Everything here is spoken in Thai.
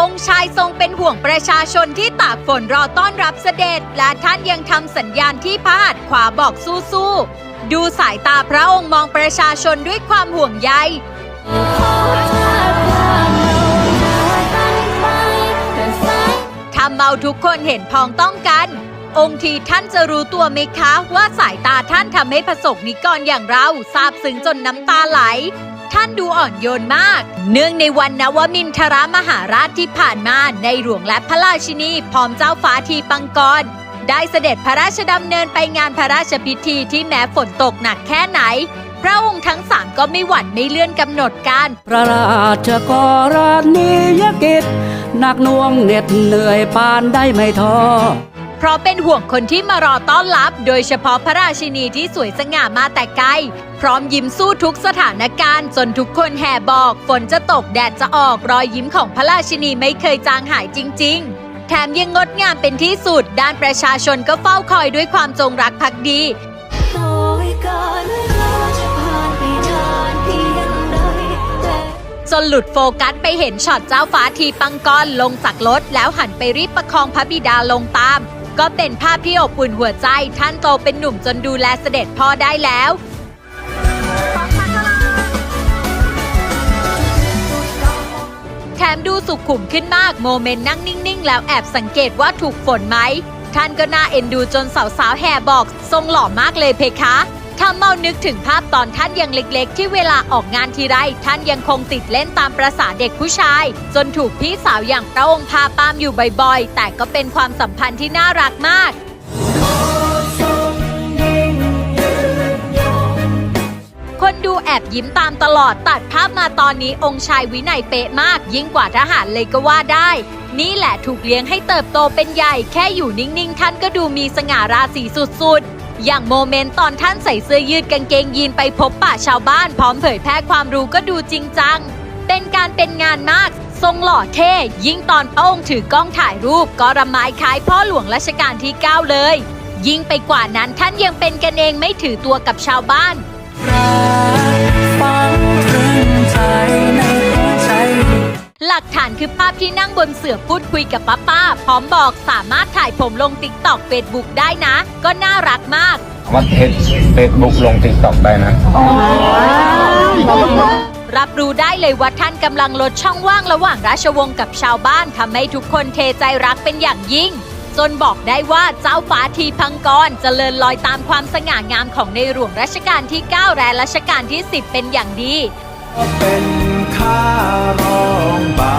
องค์ชายทรงเป็นห่วงประชาชนที่ตากฝนรอต้อนรับเสด็จ และท่านยังทำสัญญาณที่พระหัตขวาบอกสู้ๆ ดูสายตาพระองค์มองประชาชนด้วยความห่วงใยทำเมาทุกคนเห็นพ้องต้องกัน องค์ทีท่านจะรู้ตัวไหมคะ ว่าสายตาท่านทำให้ประสบนิกรอย่างเราซาบซึ้งจนน้ำตาไหล ท่านดูอ่อนโยนมาก เนื่องในวันนวมินทรมหาราชที่ผ่านมาในหลวงและพระราชินีพร้อมเจ้าฟ้าทีปังกรได้เสด็จพระราชดำเนินไปงานพระราชพิธีที่แม้ฝนตกหนักแค่ไหน พระองค์ทั้งสามก็ไม่หวั่นไม่เลื่อนกำหนดการ พระราชกรณียกิจหนักน่วงเหน็ดเหนื่อยปานได้ไม่ท้อ เพราะเป็นห่วงคนที่มารอต้อนรับ โดยเฉพาะพระราชินีที่สวยสง่ามาแต่ไกล พร้อมยิ้มสู้ทุกสถานการณ์ จนทุกคนแห่บอก ฝนจะตกแดดจะออกรอยยิ้มของพระราชินีไม่เคยจางหายจริง ๆแถมยังงดงามเป็นที่สุด ด้านประชาชนก็เฝ้าคอยด้วยความจงรักภักดีจนไปนานเพียงใดแต่จนหลุดโฟกัสไปเห็นช็อตเจ้าฟ้าทีปังกรลงจากรถแล้วหันไปรีบประคองพระบิดาลงตาม ก็เป็นภาพที่อบอุ่นหัวใจท่านโตเป็นหนุ่มจนดูแลเสด็จพ่อได้แล้วแถมดูสุขุมขึ้นมากโมเมนต์นั่งนิ่ง ๆ แล้วแอบสังเกตว่าถูกฝนไหม ท่านก็น่าเอ็นดูจนสาวๆแห่บอก ทรงหล่อมากเลยเพคะ ทำเมานึกถึงภาพตอนท่านยังเล็กๆ ที่เวลาออกงานทีไรท่านยังคงติดเล่นตามประษาเด็กผู้ชาย จนถูกพี่สาวอย่างพระองค์พาปามอยู่บ่อยๆ แต่ก็เป็นความสัมพันธ์ที่น่ารักมากคนดูแอบยิ้มตามตลอดตัดภาพมาตอนนี้องค์ชายวินัยเป๊ะมาก ยิ่งกว่าทหารเลยก็ว่าได้ นี่แหละถูกเลี้ยงให้เติบโตเป็นใหญ่ แค่อยู่นิ่งๆ ท่านก็ดูมีสง่าราศีสุดๆ อย่างโมเมนต์ตอนท่านใส่เสื้อยืดกางเกงยีนไปพบป่าชาวบ้าน พร้อมเผยแพร่ความรู้ก็ดูจริงจัง เป็นการเป็นงานมาก ทรงหล่อเท่ ยิ่งตอนพระองค์ถือกล้องถ่ายรูป ก็ระไม้คล้ายพ่อหลวงรัชกาลที่ 9 เลย ยิ่งไปกว่านั้นท่านยังเป็นกันเองไม่ถือตัวกับชาวบ้าน คือภาพที่นั่งบนเสื่อพูดคุยกับป้าป้าพร้อมบอกสามารถถ่ายผมลงติ๊กตอกเฟซบุ๊กได้นะ ก็น่ารักมาก ว่าเทสเฟซบุ๊กลงติ๊กต็อกได้นะ รับรู้ได้เลยว่าท่านกำลังลดช่องว่างระหว่างราชวงศ์กับชาวบ้านทำให้ทุกคนเทใจรักเป็นอย่างยิ่ง จนบอกได้ว่าเจ้าฟ้าทีพังกรเจริญลอยตามความสง่างามของในหลวงรัชกาลที่ 9 และรัชกาลที่ 10 เป็นอย่างดี เป็น ข้ารองบา